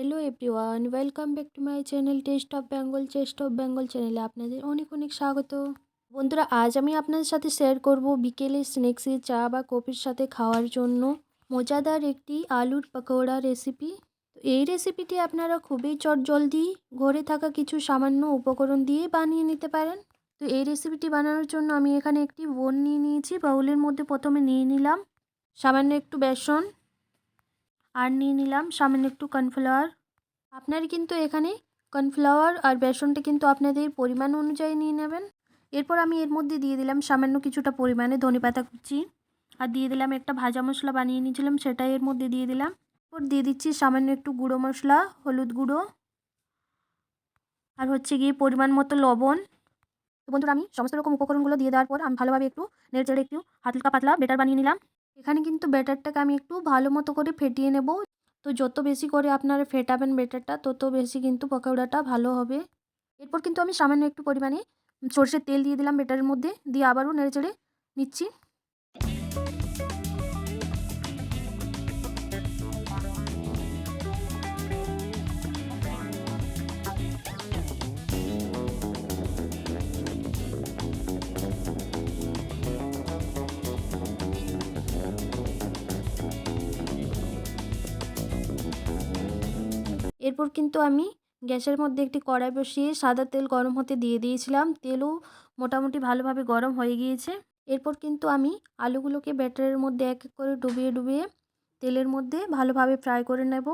Hello everyone welcome back to my channel taste of Bengal taste of Bengal চ্যানেলে আপনাদের অনেক অনেক স্বাগত। বন্ধুরা, আজ আমি আপনাদের সাথে শেয়ার করব বিকেলে স্ন্যাক্সে চা বা কফির সাথে খাওয়ার জন্য। মজাদার একটি আলুর পকোড়া রেসিপি তো এই রেসিপিটি আপনারা খুবই চটজলদি ঘরে থাকা কিছু সামান্য উপকরণ দিয়ে বানিয়ে নিতে পারেন। তো এই রেসিপিটি বানানোর জন্য আমি এখানে একটি বোন নিয়ে নিয়েছি। বাউলের মধ্যে প্রথমে নিয়ে নিলাম সামান্য একটু বেসন। আর নিয়ে নিলাম সামান্য একটু কর্নফ্লাওয়ার। আপনার কিন্তু এখানে কর্নফ্লাওয়ার আর বেসনটা কিন্তু আপনাদের পরিমাণ অনুযায়ী নিয়ে নেবেন। এরপর আমি এর মধ্যে দিয়ে দিলাম সামান্য কিছুটা পরিমাণে ধনেপাতা কুচি। আর দিয়ে দিলাম একটা ভাজা মশলা বানিয়ে নিয়েছিলাম, সেটা এর মধ্যে দিয়ে দিলাম। এরপর দিয়ে দিচ্ছি সামান্য একটু গুঁড়ো মশলা, হলুদ গুঁড়ো। আর হচ্ছে গিয়ে পরিমাণ মতো লবণ। তো বন্ধুরা, আমি সমস্ত রকম উপকরণগুলো দিয়ে দেওয়ার পর আমি ভালোভাবে একটু নেড়ে চেড়ে একটু হালকা পাতলা বেটার বানিয়ে নিলাম। এখানে কিন্তু ব্যাটারটাকে আমি একটু ভালো মতো করে ফেটিয়ে নেব। তো যত বেশি করে আপনারা ফেটাবেন ব্যাটারটা, তত বেশি কিন্তু পকোড়াটা ভালো হবে। এরপর কিন্তু আমি সামান্য একটু পরিমাণে সর্ষের তেল দিয়ে দিলাম ব্যাটারের মধ্যে, দিয়ে আবারও নেড়ে চেড়ে নিচ্ছি। এরপর কিন্তু আমি গ্যাসের মধ্যে একটি কড়াই বসিয়ে সাদা তেল গরম হতে দিয়ে দিয়েছিলাম। তেলও মোটামুটি ভালোভাবে গরম হয়ে গিয়েছে। এরপর কিন্তু আমি আলুগুলোকে ব্যাটারের মধ্যে এক এক করে ডুবিয়ে ডুবিয়ে তেলের মধ্যে ভালোভাবে ফ্রাই করে নেব।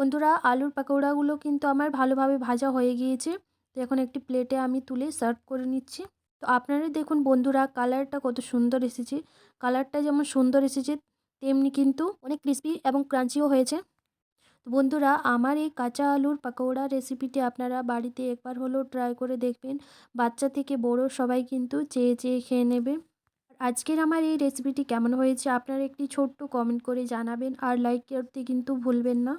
বন্ধুরা, আলুর পাকোড়াগুলো কিন্তু আমার ভালোভাবে ভাজা হয়ে গিয়েছে। তো এখন একটি প্লেটে আমি তুলে সার্ভ করে নিচ্ছি। তো আপনারা দেখুন বন্ধুরা, কালারটা কত সুন্দর এসেছে। কালারটা যেমন সুন্দর এসেছে, তেমনি কিন্তু অনেক ক্রিস্পি এবং ক্রাঞ্চিও হয়েছে। তো বন্ধুরা, আমার এই কাঁচা আলুর পাকোড়া রেসিপিটি আপনারা বাড়িতে একবার হলেও ট্রাই করে দেখবেন। বাচ্চা থেকে বড় সবাই কিন্তু চেয়ে চেয়ে খেয়ে নেবে। আজকের আমার এই রেসিপিটি কেমন হয়েছে, আপনারা একটি ছোট্ট কমেন্ট করে জানাবেন। আর লাইক করতে কিন্তু ভুলবেন না।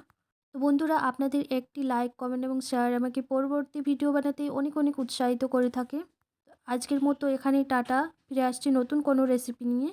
তো বন্ধুরা, আপনাদের একটি লাইক কমেন্ট এবং শেয়ার আমাকে পরবর্তী ভিডিও বানাতে অনেক অনেক উৎসাহিত করে থাকে। আজকের মতো এখানেই টাটা। ফিরে আসছি নতুন কোনো রেসিপি নিয়ে।